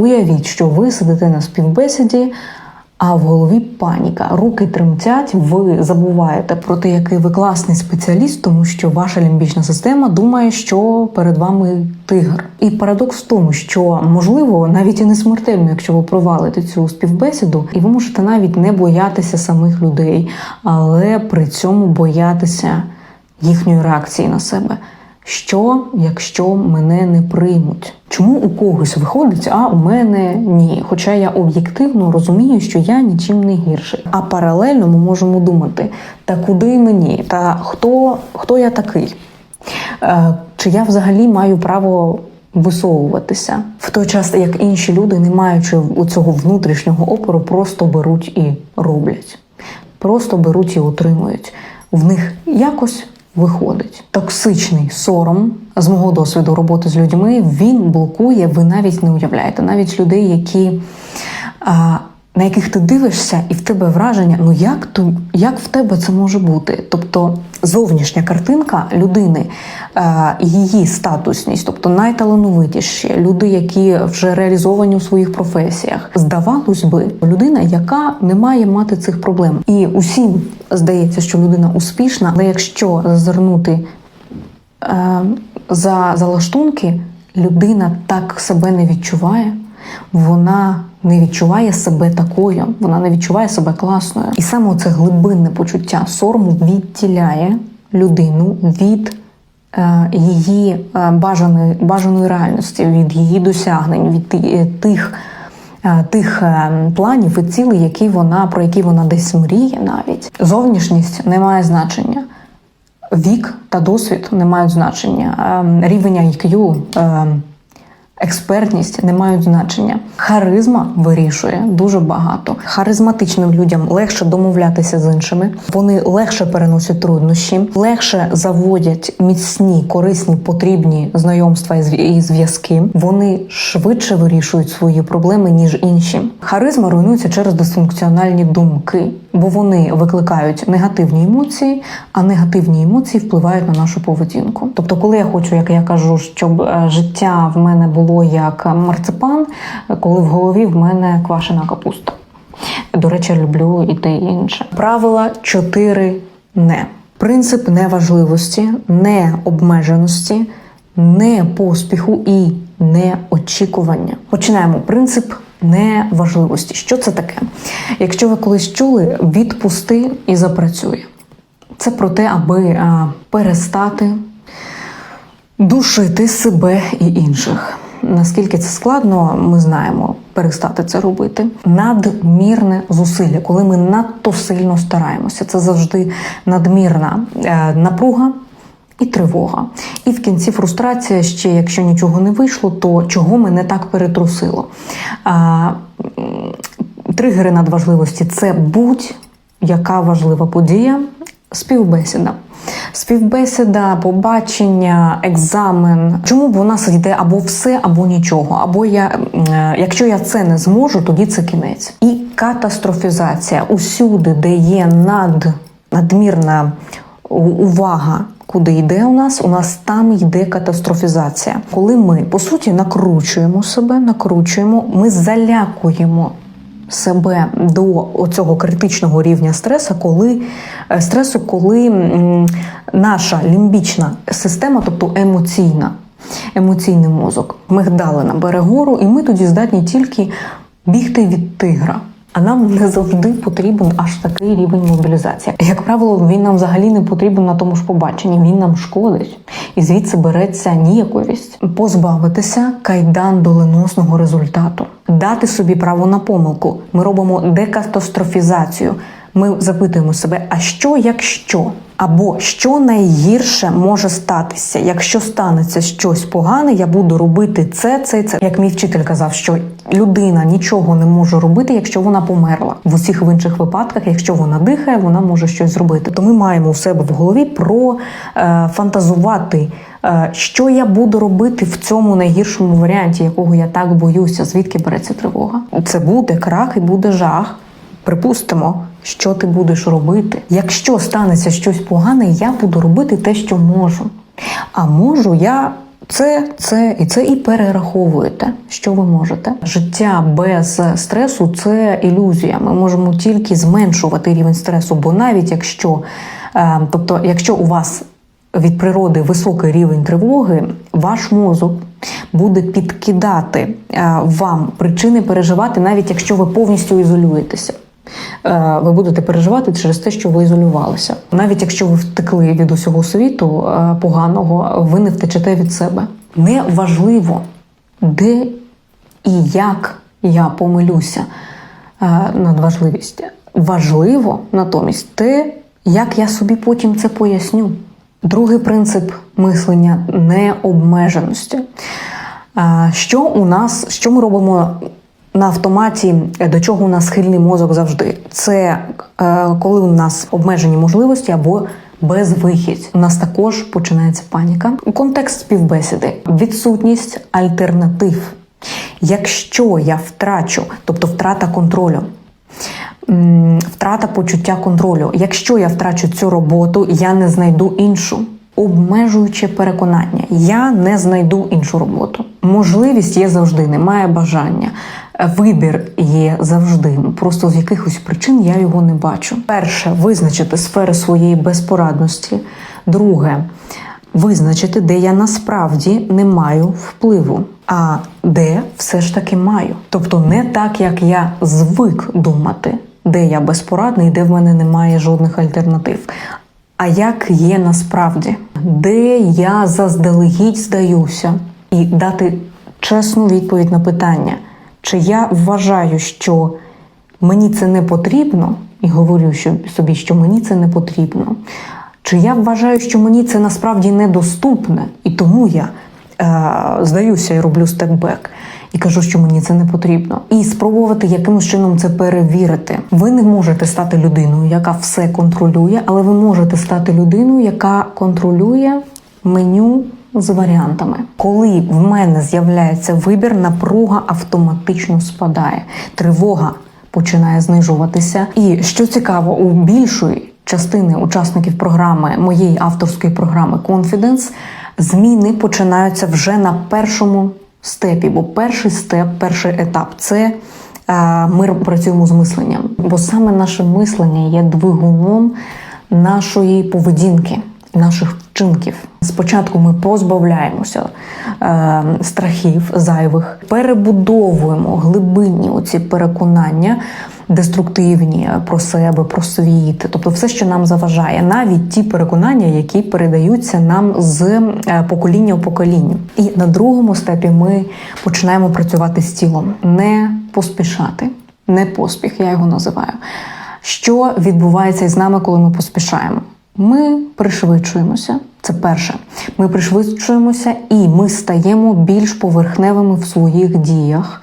Уявіть, що ви сидите на співбесіді, а в голові паніка. Руки тремтять, ви забуваєте про те, який ви класний спеціаліст, тому що ваша лімбічна система думає, що перед вами тигр. І парадокс в тому, що можливо навіть і не смертельно, якщо ви провалите цю співбесіду, і ви можете навіть не боятися самих людей, але при цьому боятися їхньої реакції на себе. Що, якщо мене не приймуть? Чому у когось виходить, а у мене ні? Хоча я об'єктивно розумію, що я нічим не гірший. А паралельно ми можемо думати: та куди мені? Та хто, хто я такий? Е, Чи я взагалі маю право висовуватися в той час, як інші люди, не маючи цього внутрішнього опору, просто беруть і роблять, просто беруть і утримують. В них якось виходить. Токсичний сором з мого досвіду роботи з людьми він блокує. Ви навіть не уявляєте, навіть людей, які. На яких ти дивишся, і в тебе враження, ну як то як в тебе це може бути? Тобто зовнішня картинка людини, е, її статусність, тобто найталановитіші, люди, які вже реалізовані у своїх професіях, здавалось би, людина, яка не має мати цих проблем. І усім здається, що людина успішна, але якщо зазирнути е, за, за лаштунки, людина так себе не відчуває. Вона не відчуває себе такою, вона не відчуває себе класною. І саме це глибинне почуття сорому відділяє людину від е, її е, бажаної, бажаної реальності, від її досягнень, від тих. е, Тих е, планів і цілей, які вона про які вона десь мріє, навіть зовнішність не має значення. Вік та досвід не мають значення. Е, Рівень IQ, е, експертність не мають значення. Харизма вирішує дуже багато. Харизматичним людям легше домовлятися з іншими, вони легше переносять труднощі, легше заводять міцні, корисні, потрібні знайомства і зв'язки. Вони швидше вирішують свої проблеми ніж інші. Харизма руйнується через дисфункціональні думки, бо вони викликають негативні емоції, а негативні емоції впливають на нашу поведінку. Тобто, коли я хочу, як я кажу, щоб е, життя в мене було як марципан, коли в голові в мене квашена капуста. До речі, люблю і те інше. Правила 4 не. Принцип неважливості, необмеженості, не поспіху і неочікування. Починаємо. Принцип неважливості. Що це таке? Якщо ви колись чули, відпусти і запрацюй. Це про те, аби перестати душити себе і інших. Наскільки це складно, ми знаємо перестати це робити. Надмірне зусилля, коли ми надто сильно стараємося, це завжди надмірна е, напруга. І тривога. І в кінці фрустрація ще, якщо нічого не вийшло, то чого мене так перетрусило? А, тригери надважливості це будь-яка важлива подія, співбесіда. Співбесіда, побачення, екзамен. Чому б у нас йде або все, або нічого? Або я, е, якщо я це не зможу, тоді це кінець. І катастрофізація усюди, де є над, надмірна увага. Куди йде у нас? У нас там йде катастрофізація. Коли ми по суті накручуємо себе, накручуємо, ми залякуємо себе до цього критичного рівня стресу, коли е, стресу, коли наша лімбічна система, тобто емоційна, емоційний мозок, мигдалина бере гору, і ми тоді здатні тільки бігти від тигра. А нам не завжди потрібен аж такий рівень мобілізації. Як правило, він нам взагалі не потрібен на тому ж побаченні, він нам шкодить. І звідси береться ніяковість. Позбавитися кайдан доленосного результату, дати собі право на помилку. Ми робимо декатастрофізацію. Ми запитуємо себе, а що якщо? Або що найгірше може статися, якщо станеться щось погане, я буду робити це, це, це. Як мій вчитель казав, що людина нічого не може робити, якщо вона померла. В усіх інших випадках, якщо вона дихає, вона може щось зробити. То ми маємо у себе в голові про е, фантазувати. е, Що я буду робити в цьому найгіршому варіанті, якого я так боюся, звідки береться тривога? Це буде крах і буде жах. Припустимо, що ти будеш робити. Якщо станеться щось погане, я буду робити те, що можу. А можу я Це, це і це і перераховуєте, що ви можете. Життя без стресу це ілюзія. Ми можемо тільки зменшувати рівень стресу, бо навіть якщо, е, тобто, якщо у вас від природи високий рівень тривоги, ваш мозок буде підкидати е, вам причини переживати, навіть якщо ви повністю ізолюєтеся. Е, Ви будете переживати через те, що ви ізолювалися. Навіть якщо ви втекли від усього світу е, поганого, ви не втечете від себе. Не важливо, де і як я помилюся е, над важливістю. Важливо натомість те, як я собі потім це поясню. Другий принцип мислення необмеженості. Що у нас, що ми робимо на автоматі, до чого у нас схильний мозок завжди? Це е, коли у нас обмежені можливості або безвихідь. У нас також починається паніка. Контекст співбесіди, відсутність альтернатив. Якщо я втрачу, тобто втрата контролю, втрата почуття контролю. Якщо я втрачу цю роботу, я не знайду іншу. Обмежуюче переконання, я не знайду іншу роботу. Можливість є завжди, немає бажання. Вибір є завжди. Просто з якихось причин я його не бачу. Перше визначити сфери своєї безпорадності. Друге визначити, де я насправді не маю впливу, а де все ж таки маю. Тобто не так, як я звик думати, де я безпорадний, де в мене немає жодних альтернатив. А як є насправді, де я заздалегідь здаюся, і дати чесну відповідь на питання, чи я вважаю, що мені це не потрібно, і говорю собі, що мені це не потрібно. Чи я вважаю, що мені це насправді недоступне, і тому я е, здаюся і роблю степбек. І кажу, що мені це не потрібно, і спробувати якимось чином це перевірити. Ви не можете стати людиною, яка все контролює, але ви можете стати людиною, яка контролює меню з варіантами. Коли в мене з'являється вибір, напруга автоматично спадає, тривога починає знижуватися. І що цікаво, у більшої частини учасників програми моєї авторської програми Confidence зміни починаються вже на першому степі, бо перший степ, перший етап це е, ми працюємо з мисленням, бо саме наше мислення є двигуном нашої поведінки, наших вчинків. Спочатку ми позбавляємося е, страхів зайвих, перебудовуємо глибинні оці переконання. Деструктивні про себе, про світ, тобто все, що нам заважає, навіть ті переконання, які передаються нам з е, покоління в покоління. І на другому степі ми починаємо працювати з тілом, не поспішати, не поспіх, я його називаю. Що відбувається із нами, коли ми поспішаємо? Ми пришвидшуємося. Це перше. Ми пришвидшуємося і ми стаємо більш поверхневими в своїх діях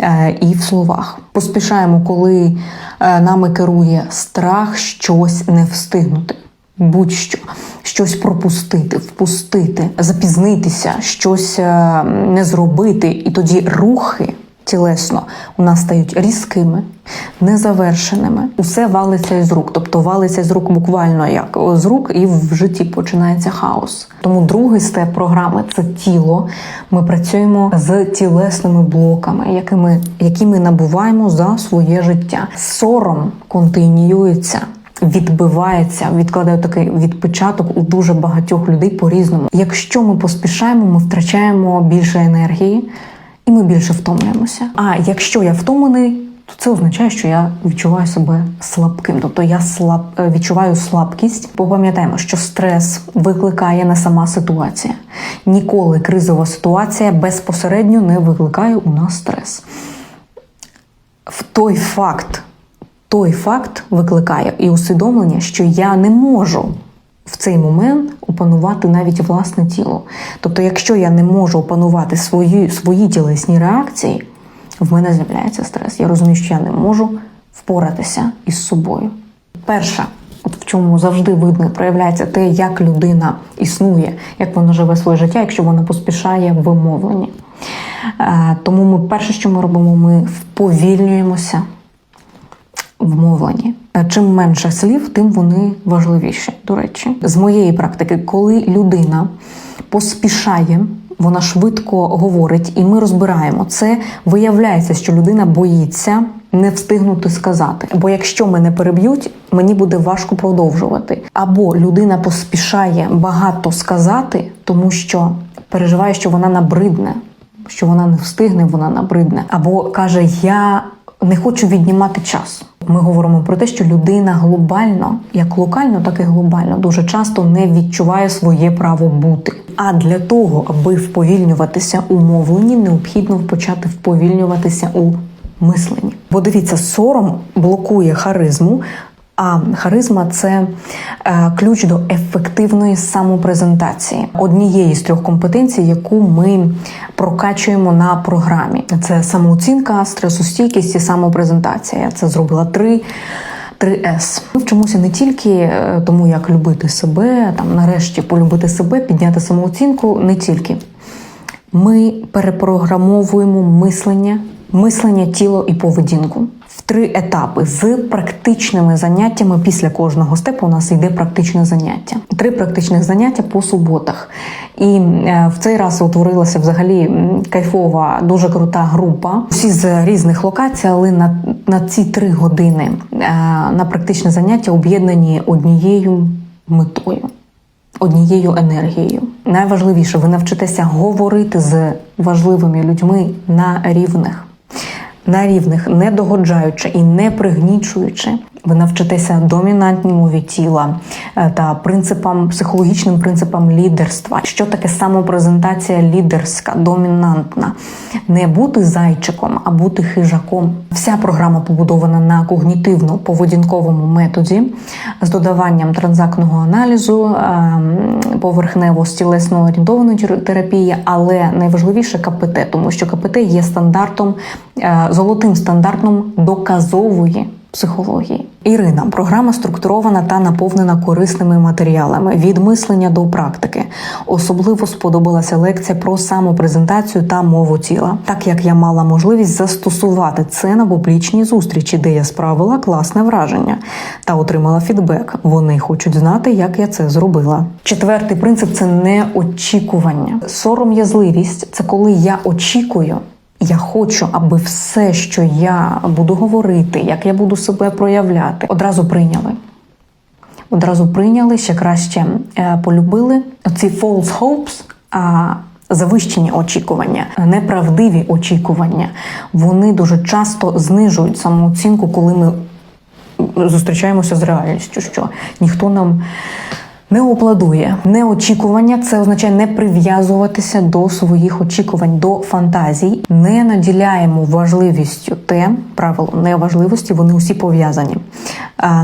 е, і в словах. Поспішаємо, коли е, нами керує страх щось не встигнути. Будь-що щось пропустити, впустити, запізнитися, щось е, не зробити, і тоді рухи тілесно у нас стають різкими, незавершеними. Усе валиться із рук, тобто валиться з рук буквально як з рук, і в житті починається хаос. Тому другий степ програми це тіло. Ми працюємо з тілесними блоками, якими, які ми набуваємо за своє життя. Сором континіюється. Відбивається, відкладає такий відпечаток у дуже багатьох людей по-різному. Якщо ми поспішаємо, ми втрачаємо більше енергії і ми більше втомлюємося. А якщо я втомлений, то це означає, що я відчуваю себе слабким. Тобто я слаб е, відчуваю слабкість. Бо пам'ятаємо, що стрес викликає не сама ситуація. Ніколи кризова ситуація безпосередньо не викликає у нас стрес. В той факт, той факт викликає і усвідомлення, що я не можу в цей момент опанувати навіть власне тіло. Тобто, якщо я не можу опанувати свої, свої тілесні реакції, в мене з'являється стрес. Я розумію, що я не можу впоратися із собою. Перше, от в чому завжди видно, проявляється те, як людина існує, як вона живе своє життя, якщо вона поспішає в мовленні. Е, Тому ми перше, що ми робимо, ми вповільнюємося в мовленні. Е, Чим менше слів, тим вони важливіші. До речі, з моєї практики, коли людина поспішає Вона швидко говорить, і ми розбираємо це. Виявляється, що людина боїться не встигнути сказати. Бо якщо мене переб'ють, мені буде важко продовжувати. Або людина поспішає багато сказати, тому що переживає, що вона набридне, що вона не встигне, вона набридне. Або каже: Я не хочу віднімати час. Ми говоримо про те, що людина глобально, як локально, так і глобально, дуже часто не відчуває своє право бути. А для того, аби вповільнюватися у мовленні, необхідно почати вповільнюватися у мисленні. Бо дивіться, сором блокує харизму. А харизма це е, ключ до ефективної самопрезентації, однієї з трьох компетенцій, яку ми прокачуємо на програмі. Це самооцінка, стресостійкість і самопрезентація. Я це зробила три. 3С. Ми вчимося не тільки е, тому, як любити себе, там нарешті полюбити себе, підняти самооцінку, не тільки. Ми перепрограмовуємо мислення, мислення, тіло і поведінку три етапи з практичними заняттями. Після кожного степу у нас йде практичне заняття. Три практичних заняття по суботах. І е, в цей раз утворилася взагалі кайфова, дуже крута група. Всі з різних локацій, але на, на ці три години е, на практичне заняття об'єднані однією метою однією енергією. Найважливіше, ви навчитеся говорити з важливими людьми на рівних. На рівних, не догоджаючи і не пригнічуючи, ви навчитеся домінантній мові тіла е, та принципам, психологічним принципам лідерства. Що таке самопрезентація лідерська, домінантна? Не бути зайчиком, а бути хижаком. Вся програма побудована на когнітивно-поведінковому методі з додаванням транзактного аналізу, ем, поверхнево стілесно орієнтованої терапії, але найважливіше КПТ, тому що КПТ є стандартом, е, золотим стандартом доказової психології. Ірина, програма структурована та наповнена корисними матеріалами від мислення до практики. Особливо сподобалася лекція про самопрезентацію та мову тіла, так як я мала можливість застосувати це на публічній зустрічі, де я справила класне враження та отримала фідбек. Вони хочуть знати, як я це зробила. Четвертий принцип це неочікування. Сором'язливість це коли я очікую. Я хочу, аби все, що я буду говорити, як я буду себе проявляти, одразу прийняли. Одразу прийняли, ще краще е, полюбили. Ці false hopes, а завищені очікування, неправдиві очікування, вони дуже часто знижують самооцінку, коли ми зустрічаємося з реальністю, що ніхто нам не опладує. Неочікування це означає не прив'язуватися до своїх очікувань, до фантазій. Не наділяємо важливістю те, правило неважливості, вони усі пов'язані.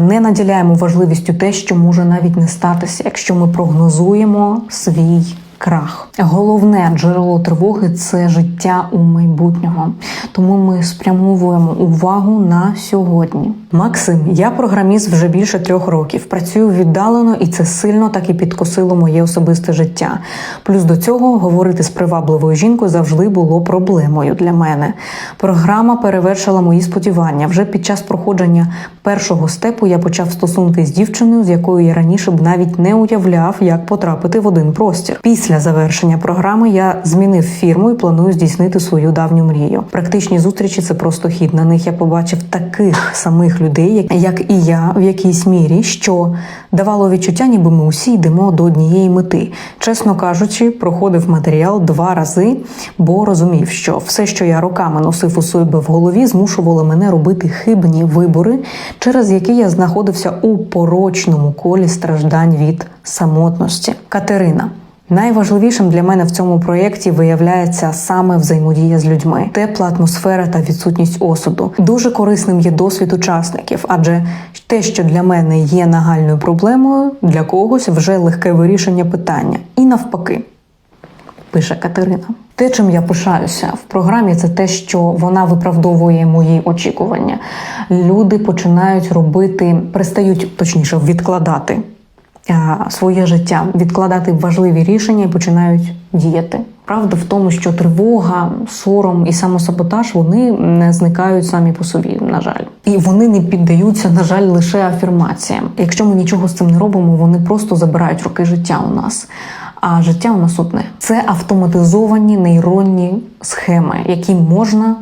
Не наділяємо важливістю те, що може навіть не статися, якщо ми прогнозуємо свій крах. Головне джерело тривоги це життя у майбутнього. Тому ми спрямовуємо увагу на сьогодні. Максим, я програміст вже більше трьох років. Працюю віддалено, і це сильно так і підкосило моє особисте життя. Плюс до цього говорити з привабливою жінкою завжди було проблемою для мене. Програма перевершила мої сподівання. Вже під час проходження першого степу я почав стосунки з дівчиною, з якою я раніше б навіть не уявляв, як потрапити в один простір. Після завершення програми я змінив фірму і планую здійснити свою давню мрію. Практичні зустрічі це просто хід. На них я побачив таких самих людей, як і я, в якійсь мірі, що давало відчуття, ніби ми усі йдемо до однієї мети. Чесно кажучи, проходив матеріал два рази, бо розумів, що все, що я роками носив у себе в голові, змушувало мене робити хибні вибори, через які я знаходився у порочному колі страждань від самотності. Катерина. Найважливішим для мене в цьому проєкті виявляється саме взаємодія з людьми, тепла атмосфера та відсутність осуду. Дуже корисним є досвід учасників, адже те, що для мене є нагальною проблемою, для когось вже легке вирішення питання. І навпаки, пише Катерина. Те, чим я пишаюся в програмі, це те, що вона виправдовує мої очікування. Люди починають робити, перестають точніше відкладати своє життя, відкладати важливі рішення і починають діяти. Правда в тому, що тривога, сором і самосаботаж вони не зникають самі по собі, на жаль, і вони не піддаються, на жаль, лише афірмаціям. Якщо ми нічого з цим не робимо, вони просто забирають роки життя у нас. А життя у нас одне. Це автоматизовані нейронні схеми, які можна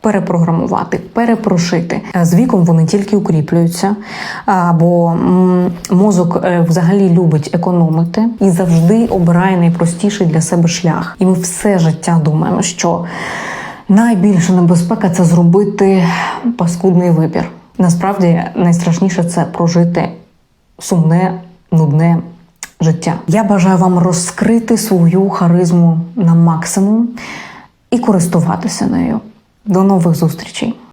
перепрограмувати, перепрошити. Е, З віком вони тільки укріплюються, а, бо мозок е, взагалі любить економити і завжди обирає найпростіший для себе шлях. І ми все життя думаємо, що найбільша небезпека це зробити паскудний вибір. Насправді найстрашніше це прожити сумне, нудне життя. Я бажаю вам розкрити свою харизму на максимум і користуватися нею. До нових зустрічей!